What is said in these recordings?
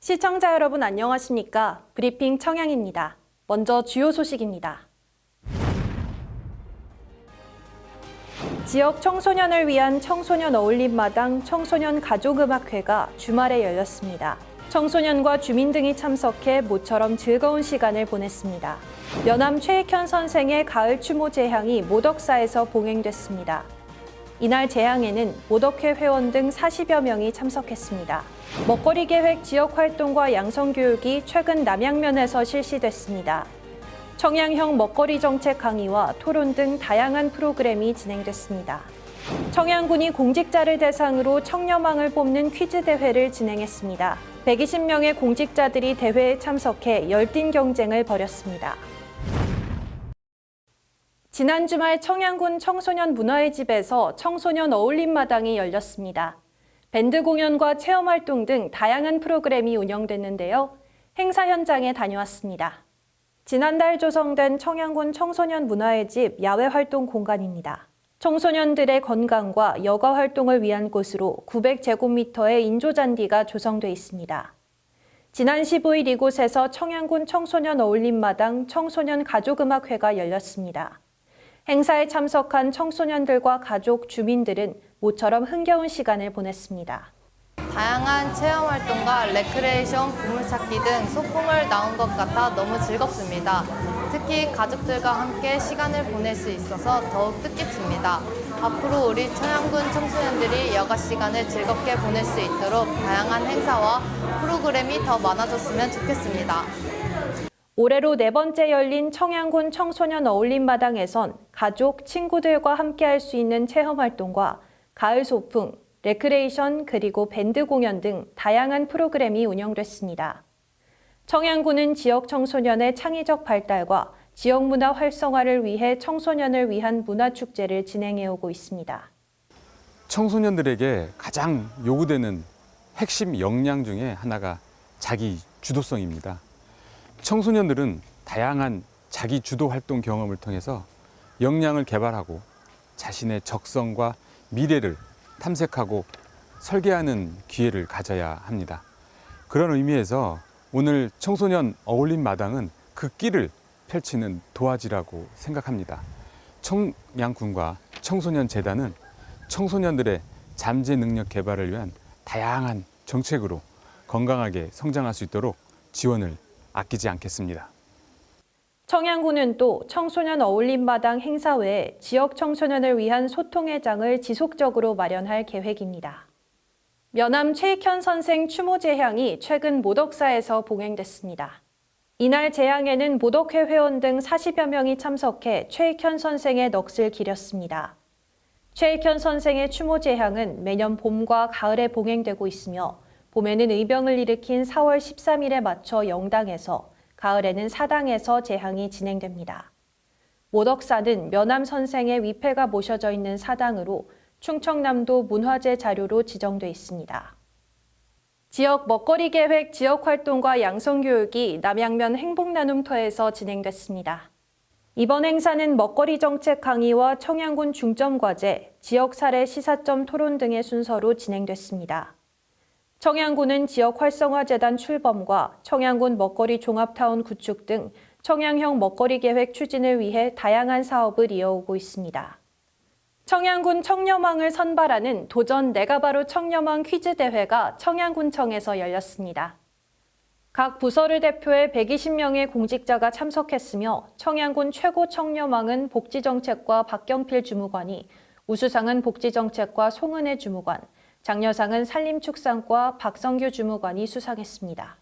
시청자 여러분 안녕하십니까? 브리핑 청양입니다. 먼저 주요 소식입니다. 지역 청소년을 위한 청소년 어울림마당 청소년 가족음악회가 주말에 열렸습니다. 청소년과 주민 등이 참석해 모처럼 즐거운 시간을 보냈습니다. 연암 최익현 선생의 가을 추모 제향이 모덕사에서 봉행됐습니다. 이날 제향에는 모덕회 회원 등 40여 명이 참석했습니다. 먹거리 계획 지역 활동과 양성 교육이 최근 남양면에서 실시됐습니다. 청양형 먹거리 정책 강의와 토론 등 다양한 프로그램이 진행됐습니다. 청양군이 공직자를 대상으로 청렴왕을 뽑는 퀴즈 대회를 진행했습니다. 120명의 공직자들이 대회에 참석해 열띤 경쟁을 벌였습니다. 지난 주말 청양군 청소년 문화의 집에서 청소년 어울림 마당이 열렸습니다. 밴드 공연과 체험 활동 등 다양한 프로그램이 운영됐는데요. 행사 현장에 다녀왔습니다. 지난달 조성된 청양군 청소년 문화의 집 야외 활동 공간입니다. 청소년들의 건강과 여가 활동을 위한 곳으로 900제곱미터의 인조 잔디가 조성돼 있습니다. 지난 15일 이곳에서 청양군 청소년 어울림마당 청소년 가족음악회가 열렸습니다. 행사에 참석한 청소년들과 가족, 주민들은 모처럼 흥겨운 시간을 보냈습니다. 다양한 체험 활동과 레크레이션, 보물찾기 등 소풍을 나온 것 같아 너무 즐겁습니다. 특히 가족들과 함께 시간을 보낼 수 있어서 더욱 뜻깊습니다. 앞으로 우리 청양군 청소년들이 여가 시간을 즐겁게 보낼 수 있도록 다양한 행사와 프로그램이 더 많아졌으면 좋겠습니다. 올해로 네 번째 열린 청양군 청소년 어울림 마당에선 가족, 친구들과 함께 할 수 있는 체험 활동과 가을 소풍, 레크레이션 그리고 밴드 공연 등 다양한 프로그램이 운영됐습니다. 청양군은 지역 청소년의 창의적 발달과 지역 문화 활성화를 위해 청소년을 위한 문화 축제를 진행해 오고 있습니다. 청소년들에게 가장 요구되는 핵심 역량 중에 하나가 자기 주도성입니다. 청소년들은 다양한 자기 주도 활동 경험을 통해서 역량을 개발하고 자신의 적성과 미래를 탐색하고 설계하는 기회를 가져야 합니다. 그런 의미에서 오늘 청소년 어울림 마당은 그 길을 펼치는 도화지라고 생각합니다. 청양군과 청소년 재단은 청소년들의 잠재 능력 개발을 위한 다양한 정책으로 건강하게 성장할 수 있도록 지원을 아끼지 않겠습니다. 청양군은 또 청소년 어울림 마당 행사 외에 지역 청소년을 위한 소통의 장을 지속적으로 마련할 계획입니다. 면암 최익현 선생 추모 제향이 최근 모덕사에서 봉행됐습니다. 이날 제향에는 모덕회 회원 등 40여 명이 참석해 최익현 선생의 넋을 기렸습니다. 최익현 선생의 추모 제향은 매년 봄과 가을에 봉행되고 있으며 봄에는 의병을 일으킨 4월 13일에 맞춰 영당에서 가을에는 사당에서 제향이 진행됩니다. 모덕사는 면암 선생의 위패가 모셔져 있는 사당으로 충청남도 문화재 자료로 지정돼 있습니다. 지역 먹거리 계획 지역 활동과 양성 교육이 남양면 행복 나눔터에서 진행됐습니다. 이번 행사는 먹거리 정책 강의와 청양군 중점 과제, 지역 사례 시사점 토론 등의 순서로 진행됐습니다. 청양군은 지역 활성화 재단 출범과 청양군 먹거리 종합타운 구축 등 청양형 먹거리 계획 추진을 위해 다양한 사업을 이어오고 있습니다. 청양군 청렴왕을 선발하는 도전 내가 바로 청렴왕 퀴즈 대회가 청양군청에서 열렸습니다. 각 부서를 대표해 120명의 공직자가 참석했으며 청양군 최고 청렴왕은 복지정책과 박경필 주무관이 우수상은 복지정책과 송은혜 주무관, 장려상은 산림축산과 박성규 주무관이 수상했습니다.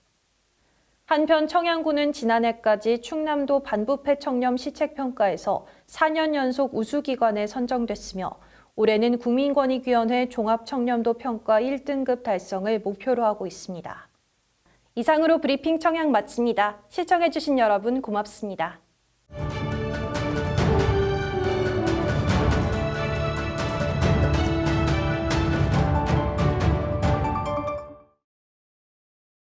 한편 청양군은 지난해까지 충남도 반부패 청렴 시책평가에서 4년 연속 우수기관에 선정됐으며 올해는 국민권익위원회 종합청렴도 평가 1등급 달성을 목표로 하고 있습니다. 이상으로 브리핑 청양 마칩니다. 시청해주신 여러분 고맙습니다.